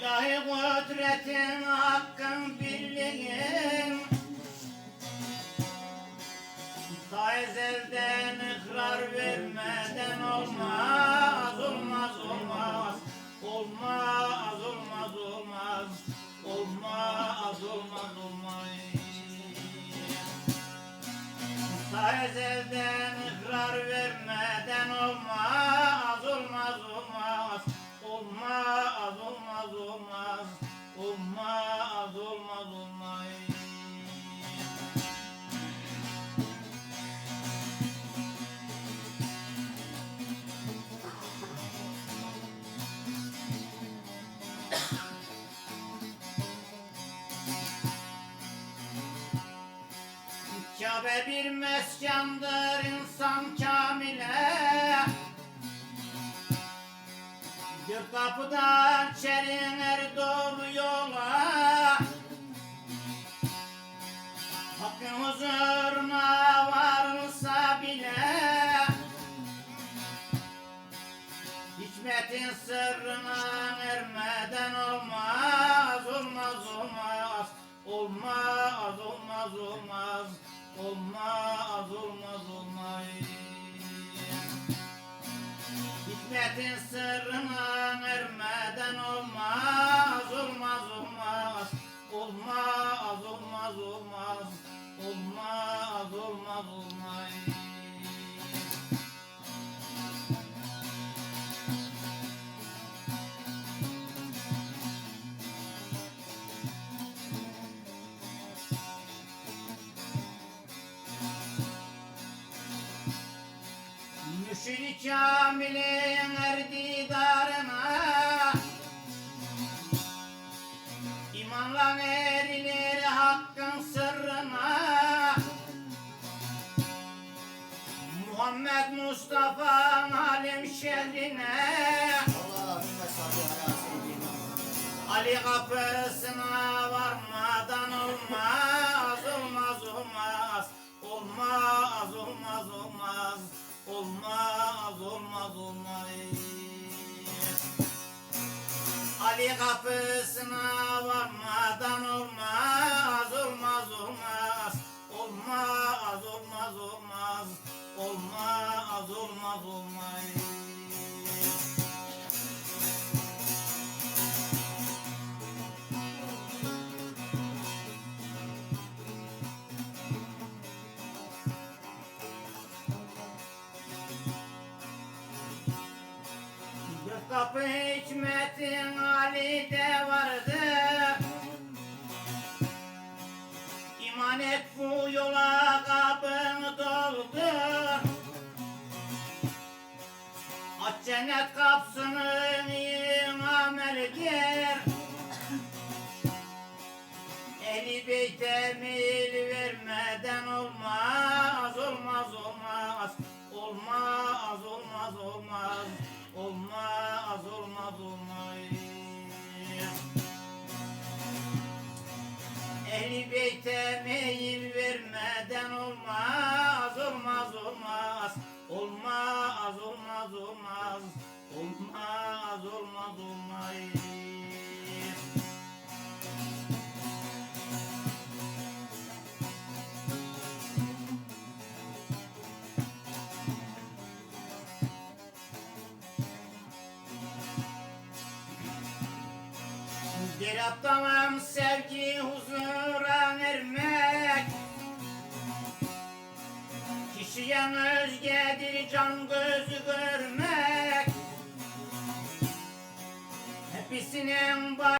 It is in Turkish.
İlahi kudretin hakkın birliğin Ta ezelden ikrar vermeden olmaz Olmaz olmaz. Olmaz olmaz olmaz. Olmaz olmaz olmaz. Ta ezelden ikrar vermeden olmaz Kabe bir meskandır insan kamile. Dört kapıdan çelinir doğru yola. Hakkın huzuruna varılsa bile. Hikmetin sırrına olmaz Olmaz olmaz Hikmetin sırrına ermeden olmaz Olmaz. Olmaz Olmaz olmaz. Olmaz Olmaz olmaz olmaz Müşid Kamil'in erdidarına İmanla erilir hakkın sırrına Muhammed Mustafa'nın halim şehrine Ali kapısına varmadan olmaz, olmaz, olmaz, olmaz, olmaz, olmaz, olmaz, olmaz, olmaz. Ali kapısına varmadan olmaz, olmaz, olmaz, olmaz, olmaz, olmaz, olmaz, olmaz, olmaz. Kapı Hikmet'in Ali'de vardı. İmanet bu yola kapın doldu. Aç cennet kapsının imamerdir Ehli beyte mi vermeden olmaz, olmaz, olmaz, olmaz, olmaz, olmaz, olmaz, olmaz, olmaz. Bir aptalam sevgi huzura ermek Kişiyen özgedir can gözü görmek. Hepsinin